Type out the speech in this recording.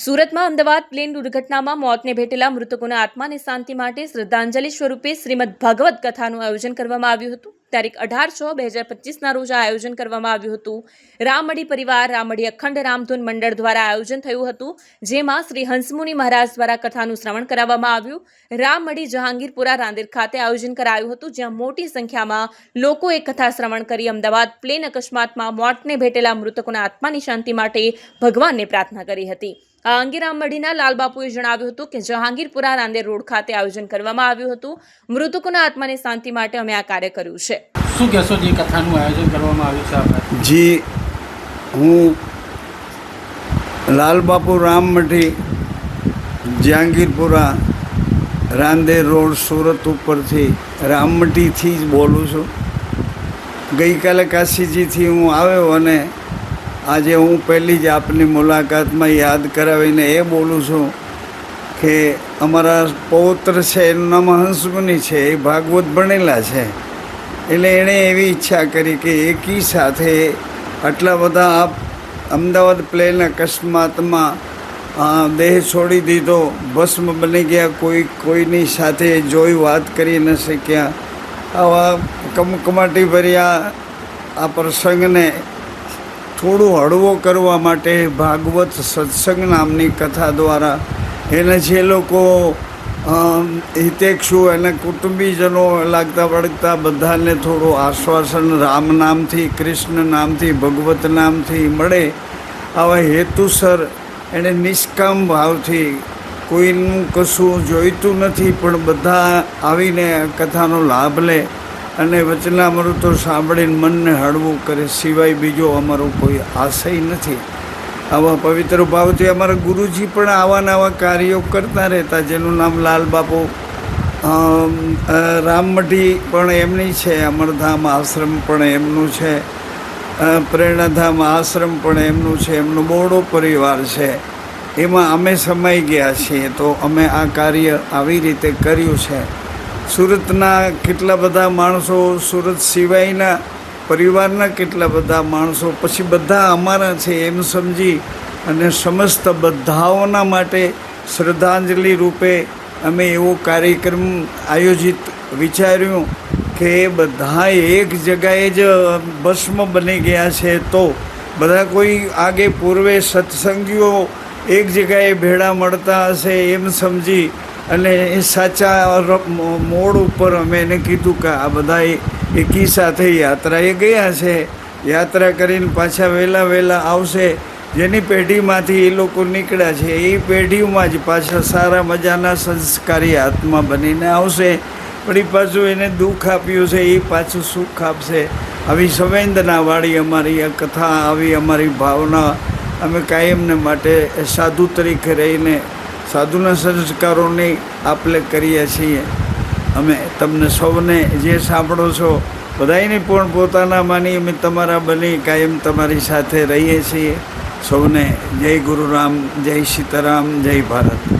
સુરતમાં અમદાવાદ પ્લેન દુર્ઘટનામાં મોતને ભેટેલા મૃતકોના આત્માને શાંતિ માટે શ્રદ્ધાંજલિ સ્વરૂપે શ્રીમદ ભગવત કથાનું આયોજન કરવામાં આવ્યું હતું. તારીખ અઢાર છ બે હજાર પચીસના રોજ આ આયોજન કરવામાં આવ્યું હતું. રામડી પરિવાર, રામડી અખંડ, રામધૂન મંડળ દ્વારા આયોજન થયું હતું, જેમાં શ્રી હંસમુનિ મહારાજ દ્વારા કથાનું શ્રવણ કરાવવામાં આવ્યું. રામડી જહાંગીરપુરા રાંદેર ખાતે આયોજન કરાયું હતું, જ્યાં મોટી સંખ્યામાં લોકોએ કથા શ્રવણ કરી અમદાવાદ પ્લેન અકસ્માતમાં મોતને ભેટેલા મૃતકોના આત્માની શાંતિ માટે ભગવાનને પ્રાર્થના કરી હતી. આ અંગે રામમઢીના લાલબાપુએ જણાવ્યું હતું કે જહાંગીરપુરા રાંદેર રોડ ખાતે આયોજન કરવામાં આવ્યું હતું. મૃતકોના આત્માની શાંતિ માટે અમે આ કાર્ય કર્યું છે. શું કહેશો જે કથાનું આયોજન કરવામાં આવ્યું છે આપણે જી હું લાલબાપુ રામમઠી જહાંગીરપુરા રાંદેર રોડ સુરત ઉપરથી રામમઢીથી જ બોલું છું. ગઈકાલે કાશીજીથી હું આવ્યો અને આજે હું પહેલી જ આપની મુલાકાતમાં યાદ કરાવીને એ બોલું છું કે અમારા પૌત્ર છે એનું નામ હંસમુનિ છે, એ ભાગવત ભણેલા છે. એટલે એણે એવી ઈચ્છા કરી કે એકી સાથે આટલા બધા આપ અમદાવાદ પ્લેન અકસ્માતમાં દેહ છોડી દીધો, ભસ્મ બની ગયા, કોઈ, કોઈની સાથે જોઈ વાત કરી ન શક્યા. આવા કમકમાટી ભર્યા આ પ્રસંગને થોડું હળવો કરવા માટે ભાગવત સત્સંગ નામની કથા દ્વારા એને જે લોકો હિતેક્ષુ અને કુટુંબીજનો લાગતા વળગતા બધાને થોડું આશ્વાસન રામ નામથી, કૃષ્ણ નામથી, ભગવત નામથી મળે આવા હેતુસર એણે નિષ્કામ ભાવથી કોઈનું કશું જોઈતું નથી, પણ બધા આવીને કથાનો લાભ લે. અને વચનામૃતો સાંભળીને મનને હળવું કરે, સિવાય બીજો અમારો કોઈ આશય નથી. આવા પવિત્ર ભાવથી અમારા ગુરુજી પણ આવા નવા કાર્યો કરતા રહેતા, જેનું નામ લાલબાપુ રામમઢી પણ એમની છે, અમરધામ આશ્રમ પણ એમનું છે પ્રેરણાધામ આશ્રમ પણ એમનું છે, એમનો બોડો પરિવાર છે. એમાં અમે સમાઈ ગયા છીએ, તો અમે આ કાર્ય આવી રીતે કર્યું છે. સુરતના કેટલા બધા માણસો, સુરત સિવાયના પરિવારના કેટલા બધા માણસો, પછી બધા અમારા છે એમ સમજી અને સમસ્ત બધાઓના માટે શ્રદ્ધાંજલિ રૂપે અમે એવો કાર્યક્રમ આયોજિત વિચાર્યું કે બધા એક જગાએ જ ભસ્મ બની ગયા છે તો બધા કોઈ આગે પૂર્વે સત્સંગીઓ એક જગ્યાએ ભેળા મળતા હશે એમ સમજી અને એ સાચા મોડ ઉપર અમે એને કીધું કે આ બધા એકી સાથે યાત્રાએ ગયા છે. યાત્રા કરીને પાછા વહેલા વહેલા આવશે. જેની પેઢીમાંથી એ લોકો નીકળ્યા છે, એ પેઢીમાં જ પાછા સારા મજાના સંસ્કારી આત્મા બનીને આવશે. પણ એ પાછું એને દુઃખ આપ્યું છે, એ પાછું સુખ આપશે. આવી સંવેદનાવાળી અમારી આ કથા, આવી અમારી ભાવના અમે કાયમને માટે સાધુ તરીકે રહીને સાધુના સંસ્કારોની આપલે કરીએ છીએ. અમે તમને સૌને જે સાંભળો છો બધાને પણ પોતાના માની અમે તમારા બની કાયમ તમારી સાથે રહીએ છીએ. સૌને જય ગુરુરામ, જય સીતારામ, જય ભારત.